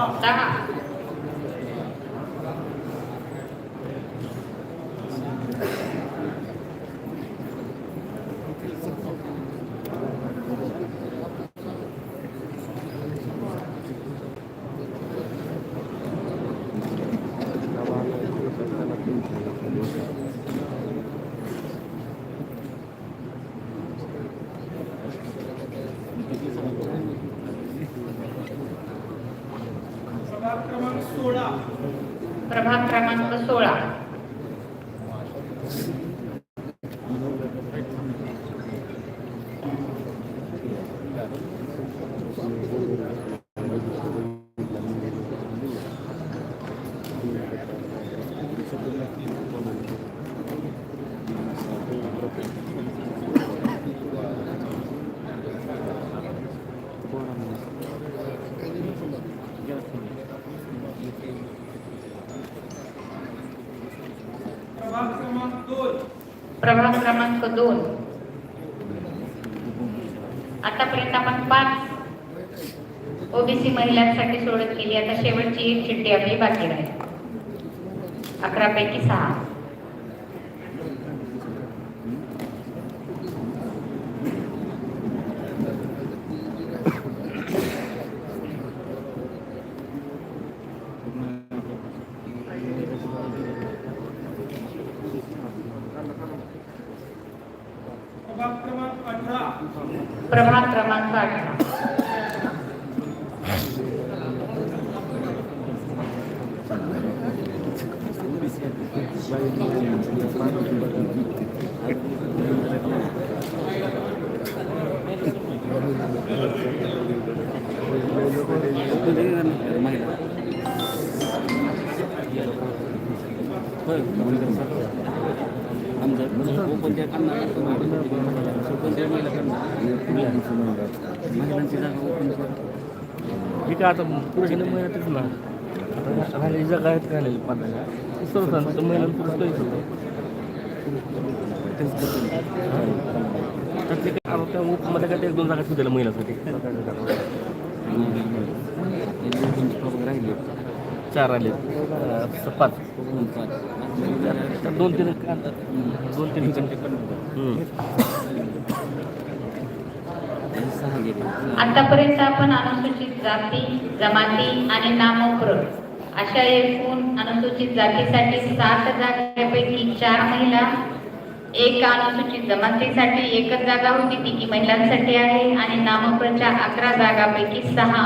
好，大。सोळा. प्रभाग क्रमांक सोळा. प्रभाग क्रमांक दोन. आतापर्यंत आपण पाच ओबीसी महिलांसाठी सोडत केली आता शेवटची एक चिठ्ठी आपली बाकी राहील. अकरा पैकी सहा. ಪ್ರಮಾಣ ಕ್ರಮಾಂಕ ಆಗಿದೆ ನಮ್ದು महिलांची जागा ओपन करा ठीक आहे आता पुढे महिन्यातच ना आता राहिलेली जागा आहेत राहिलेली पाच जागा सर्व सांगतो होतं? तेच तर. ते काय त्या काय एक दोन जागा ठेवलेल्या महिलासाठी. राहिले चार आले. पाच पाच. दोन तीन दोन तीन आतापर्यंत आपण अनुसूचित जाती जमाती आणि नामोग्र अशा एकूण अनुसूचित जातीसाठी सात जागेपैकी चार महिला एक अनुसूचित जमातीसाठी एकच जागा होती ती की महिलांसाठी आहे आणि नामप्रच्या अकरा जागापैकी सहा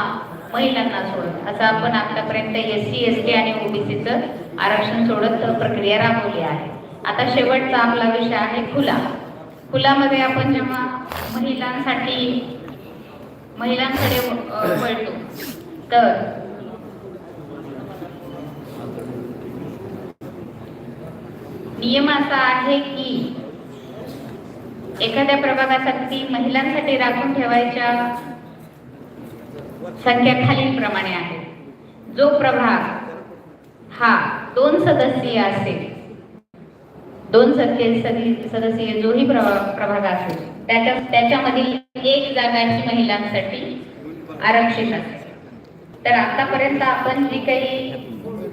महिलांना सोडत असं आपण आतापर्यंत एस सी एस टी आणि ओबीसीचं आरक्षण सोडत प्रक्रिया राबवली आहे. आता शेवटचा आपला विषय आहे खुला. खुलामध्ये आपण जेव्हा महिलांसाठी महिलांकडे वळतो तर नियम असा आहे की एखाद्या प्रभागासाठी महिलांसाठी राखून ठेवायच्या संख्या खालीलप्रमाणे आहे. जो प्रभाग हा दोन सदस्यीय असेल दोन सदस्य सदी सदस्यीय जोही प्रभा- प्रभाग असेल त्याच्या त्याच्यामधील एक जागाची महिलांसाठी आरक्षित असेल. तर आतापर्यंत आपण जी काही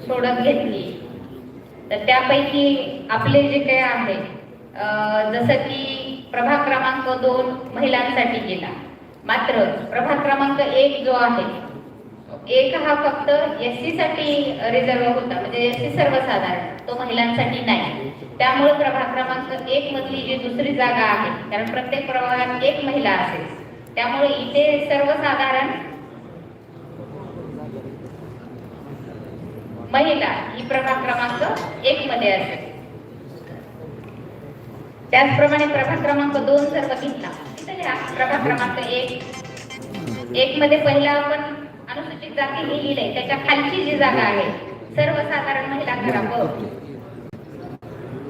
सोडत घेतली तर त्यापैकी आपले जे काही आहे जसं की प्रभाग क्रमांक दोन महिलांसाठी गेला मात्र प्रभाग क्रमांक एक जो आहे एक हा फक्त एस सी साठी रिझर्व होता म्हणजे एस सी सर्वसाधारण तो महिलांसाठी नाही. त्यामुळे प्रभाग क्रमांक एक मधली जी दुसरी जागा आहे कारण प्रत्येक प्रभागात एक महिला असेल त्यामुळे इथे सर्वसाधारण महिला ही प्रभाग क्रमांक एक मध्ये असेल. त्याचप्रमाणे प्रभाग क्रमांक दोन सर्व घेतला प्रभाग क्रमांक एक. एक मध्ये पहिला आपण अनुसूचित जाती लिहिले लिहिलंय. त्याच्या खालची जी जागा आहे सर्वसाधारण महिला करा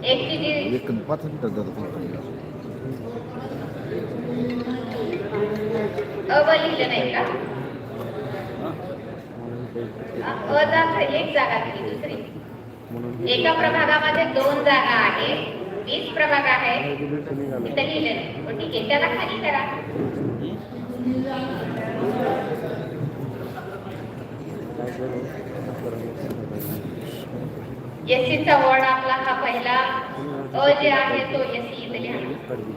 एकची जी एक अ लिहिलं नाही का? अ जागा एक जागा दिली दुसरी. एका प्रभागामध्ये दोन जागा आहे वीस प्रभाग आहे. इथं लिहिलं ठीक आहे त्याला खाली करा. एसीचा वॉर्ड आपला हा पहिला अ जे आहे तो एसी इथं लिहा.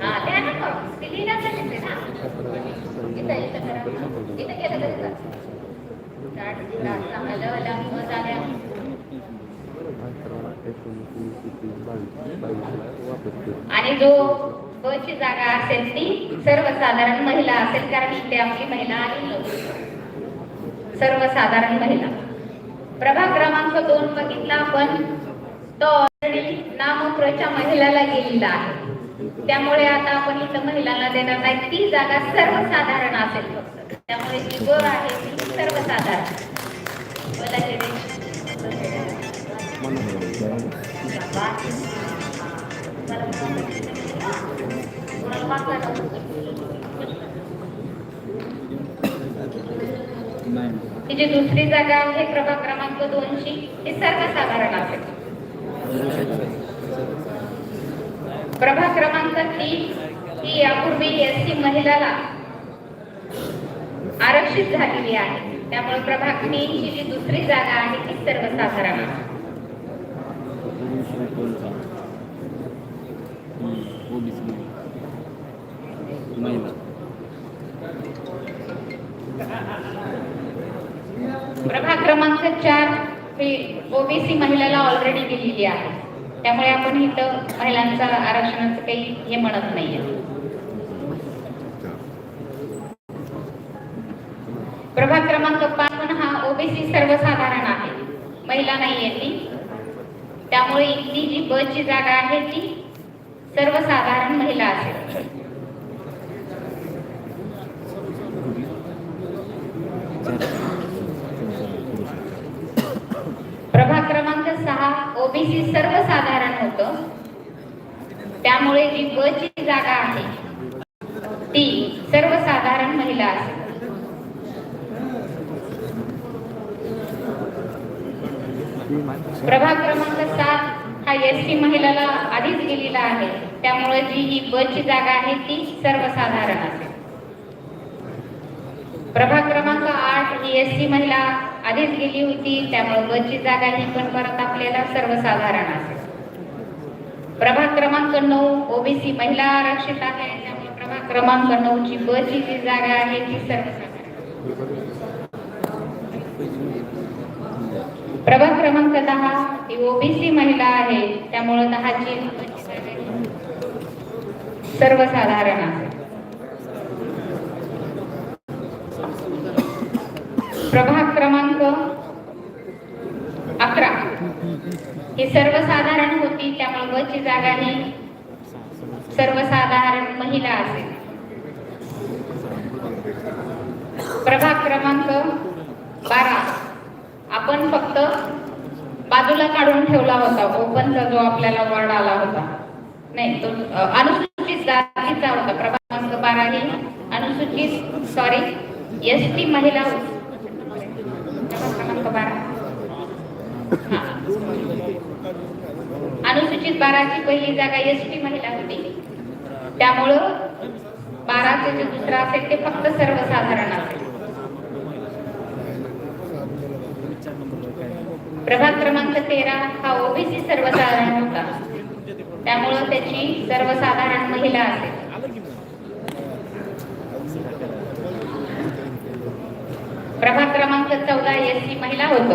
हा लिहा ना. ते लिहिलं तर येते ना. इथं इथं करा. इथं केलं तरी चालतं. आणि जो ब ची जागा असेल ती सर्वसाधारण महिला असेल कारण इथे आपली महिला आली सर्वसाधारण महिला. प्रभाग क्रमांक दोन बघितला आपण. तो ऑलरेडी नामप्रच्या महिलाला गेलेला आहे. त्यामुळे आता आपण इथं महिलांना देणार नाही. ती जागा सर्वसाधारण असेल फक्त. त्यामुळे जी ब आहे ती सर्वसाधारण. ही जी दुसरी जागा आहे प्रभाग क्रमांक दोनची ही सर्वसाधारण आहे. प्रभाग क्रमांक तीन ही यापूर्वी एस सी महिलाला आरक्षित झालेली आहे. त्यामुळे प्रभाग तीनची जी दुसरी जागा आहे ती सर्वसाधारण आहे. ओबीसी महिला. प्रभाग क्रमांक चार ही ओबीसी महिलाला ऑलरेडी दिलेली आहे. त्यामुळे आपण इथं महिलांचं आरक्षणाचं काही हे म्हणत नाहीये. प्रभाग क्रमांक पाच पण हा ओबीसी सर्वसाधारण आहे. महिला नाहीये ती. त्यामुळे इथली जी बसची जागा आहे ती सर्वसाधारण महिला असेल. प्रभाग क्रमांक सहा ओबीसी सर्वसाधारण होतं. त्यामुळे जी ब ची जागा आहे ती सर्वसाधारण महिला असेल. प्रभाग क्रमांक सात हा एस टी महिलाला आधीच गेलेला आहे. त्यामुळे जी ही बसची ची जागा आहे ती सर्वसाधारण असेल. प्रभाग क्रमांक आठ ही एस टी महिला आधीच गेली होती त्यामुळे बसची ची जागा ही पण परत आपल्याला सर्वसाधारण असेल. प्रभाग क्रमांक नऊ ओबीसी महिला आरक्षित आहे त्यामुळे प्रभाग क्रमांक नऊ ची बसची जी जागा आहे ती सर्वसाधारण. प्रभाग क्रमांक दहा ही ओबीसी महिला आहे त्यामुळं दहाची सर्वसाधारण आहे. प्रभाग क्रमांक अकरा. ही सर्वसाधारण होती त्यामुळे ब ची जागा ही सर्वसाधारण महिला असेल. प्रभाग क्रमांक बारा. आपण फक्त बाजूला काढून ठेवला होता. ओपनचा जो आपल्याला वर्ड आला होता. नाही तो अनुसूचित जातीचा होता. प्रभाग क्रमांक बारा ही अनुसूचित सॉरी एस टी महिला. होती. प्रभाग क्रमांक बारा. हा. अनुसूचित बाराची पहिली जागा एस टी महिला होती. त्यामुळं बाराचे जे दुसरं असेल ते फक्त सर्वसाधारण असेल. प्रभाग क्रमांक तेरा हा ओबीसी सर्वसाधारण होता. त्यामुळं त्याची सर्वसाधारण महिला असेल. प्रभाग क्रमांक चौदा एस सी महिला होतो.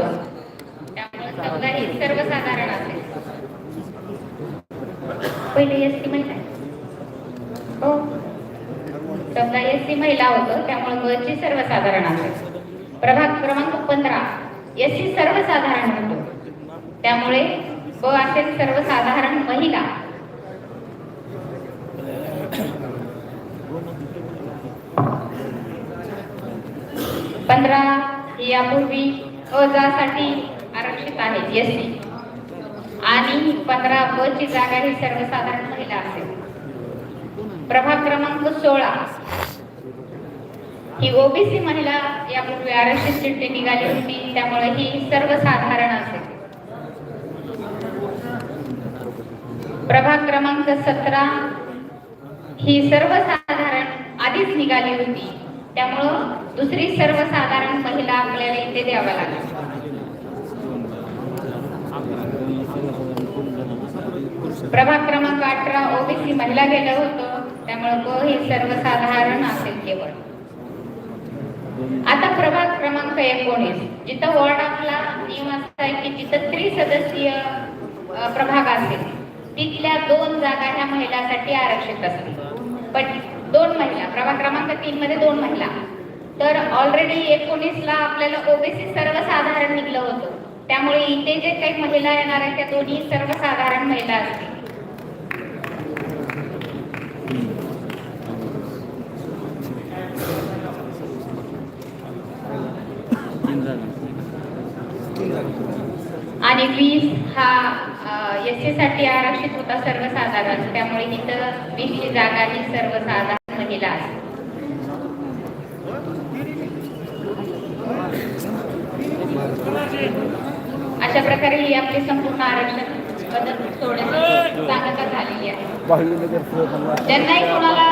त्यामुळे चौदा ही सर्वसाधारण असेल. पहिले एस सी महिला. हो. चौदा एस सी महिला होतं त्यामुळे ब ची सर्वसाधारण असेल. प्रभाग क्रमांक पंधरा. एस सी सर्वसाधारण होतो. त्यामुळे ब असेल सर्वसाधारण महिला. पंधरा यापूर्वी यापूर्वी अजासाठी आरक्षित आहे एस सी. आणि पंधरा ब ची जागा ही सर्वसाधारण महिला असेल. प्रभाग क्रमांक सोळा. ही ओबीसी महिला यापूर्वी आरक्षित चिठ्ठी निघाली होती त्यामुळे ही सर्वसाधारण असेल. प्रभाग क्रमांक सतरा ही सर्वसाधारण आधीच निघाली होती त्यामुळं दुसरी सर्वसाधारण महिला आपल्याला इथे द्यावा लागेल. प्रभाग क्रमांक अठरा ओबीसी महिला गेलं होतं त्यामुळे ब ही सर्वसाधारण असेल केवळ. आता प्रभाग क्रमांक एकोणीस. जिथं वॉर्ड आपला नियम असा आहे की जिथं त्रिसदस्यीय प्रभाग असेल तिथल्या दोन जागा ह्या महिलांसाठी आरक्षित असतील. पण दोन महिला प्रभाग क्रमांक तीन मध्ये दोन महिला. तर ऑलरेडी एकोणीस ला आपल्याला ओबीसी सर्वसाधारण निघलं होतं. त्यामुळे इथे जे काही महिला येणार आहेत त्या दोन्ही सर्वसाधारण महिला असतील. आणि वीस हा एस सी साठी आरक्षित होता सर्वसाधारण. त्यामुळे इथं वीसची जागा ही सर्वसाधारण महिला असते अशा प्रकारे ही आपली संपूर्ण आरक्षण बदल सोडण्याची सांगता झालेली आहे. त्यांनाही कोणाला